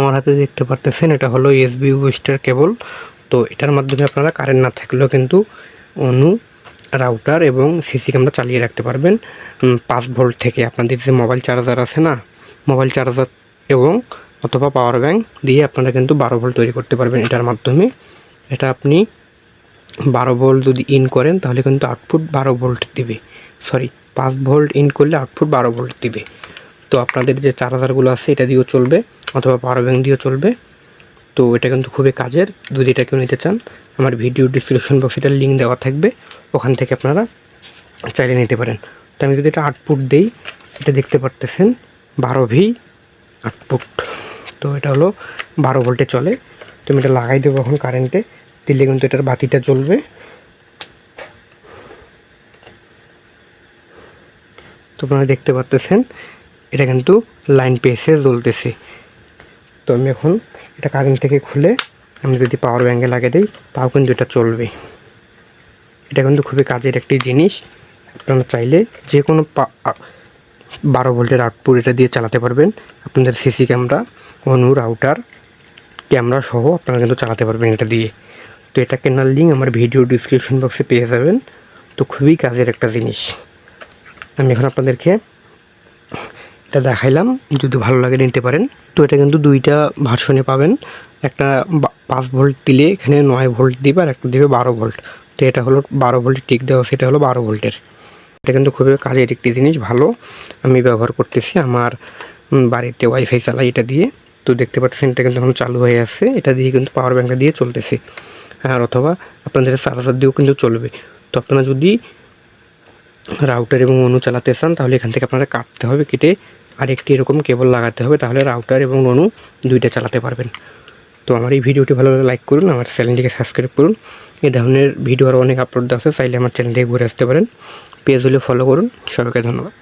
আমার হাতে দেখতে পারতেছেন, এটা হলো এসবি বুস্টার কেবল তো এটার মাধ্যমে আপনারা কারেন্ট না থাকলেও কিন্তু অনু রাউটার এবং সিসি ক্যামেরা চালিয়ে রাখতে পারবেন। পাঁচ ভোল্ট থেকে আপনাদের যে মোবাইল চার্জার আছে না মোবাইল চার্জার এবং অথবা পাওয়ার ব্যাংক দিয়ে আপনারা কিন্তু বারো ভোল্ট তৈরি করতে পারবেন এটার মাধ্যমে। এটা আপনি বারো ভোল্ট যদি ইন করেন, তাহলে কিন্তু আউটপুট বারো ভোল্ট দিবে। সরি পাঁচ ভোল্ট ইন করলে আউটপুট বারো ভোল্ট দিবে। তো আপনাদের যে চার্জারগুলো আছে, এটা দিয়েও চলবে অথবা পাওয়ার ব্যাংক দিয়েও চলবে। তো এটা কিন্তু খুবই কাজের। যদি এটা কেউ নিতে চান, আমার ভিডিও ডিসক্রিপশন বক্সে এটার লিঙ্ক দেওয়া থাকবে। ওখান থেকে আপনারা চাইলে নিতে পারেন। তো আমি যদি এটা আউটপুট দিই, এটা দেখতে পারতেছেন, বারো ভি আউটপুট তো এটা হলো বারো ভোল্টে চলে। তো আমি এটা লাগাই দেবো এখন কারেন্টে দিলে কিন্তু এটার বাতিটা জ্বলবে। তো আপনারা দেখতে পাচ্তেছেন এটা কিন্তু লাইন পেয়েছে জ্বলতেছে। তো আমি এখন এটা কারেন্ট থেকে খুলে আমি যদি পাওয়ার ব্যাঙ্কে লাগিয়ে দিই, তাও কিন্তু এটা চলবে। এটা কিন্তু খুবই কাজের একটি জিনিস। আপনারা চাইলে যে কোনো বারো ভোল্টের আউটপুট এটা দিয়ে চালাতে পারবেন। আপনাদের CC camera ONU router camera সহ আপনারা কিন্তু চালাতে পারবেন এটা দিয়ে। তো এটা কেনার লিঙ্ক আমার ভিডিও ডিসক্রিপশন বক্সে পেয়ে যাবেন। তো খুবই কাজের একটা জিনিস। আমি এখন আপনাদেরকে এটা দেখাইলাম, যদি ভালো লাগে নিতে পারেন। তো এটা কিন্তু দুইটা ভার্সনে পাবেন। একটা পাঁচ ভোল্ট দিলে এখানে নয় ভোল্ট দিবে আর একটা দিবে বারো ভোল্ট তো এটা হলো বারো ভোল্ট টিক দেওয়া, সেটা হলো বারো ভোল্টের এটা কিন্তু খুবই কাজের একটি জিনিস, ভালো। আমি ব্যবহার করতেছি আমার বাড়িতে ওয়াইফাই চালাই এটা দিয়ে। তো দেখতে পাচ্ছেন এটা কিন্তু এখন চালু হয়ে আছে। এটা দিয়ে কিন্তু পাওয়ার ব্যাঙ্কটা দিয়ে চলতেছে। আর অথবা আপনাদের চার্জার দিয়েও কিন্তু চলবে। তো আপনারা যদি রাউটার এবং অনু চালাতে চান, তাহলে এখান থেকে আপনারা কাটতে হবে কেটে আরেকটি এরকম কেবল লাগাতে হবে, তাহলে রাউটার এবং অনু দুইটা চালাতে পারবেন। তো আমার এই ভিডিওটি ভালো লাইক করুন, আমার চ্যানেলটিকে সাবস্ক্রাইব করুন। এ ধরনের ভিডিও আরও অনেক আপলোড আছে, চাইলে আমার চ্যানেলটিকে ঘুরে আসতে পারেন। পেজ হলে ফলো করুন। সবাইকে ধন্যবাদ।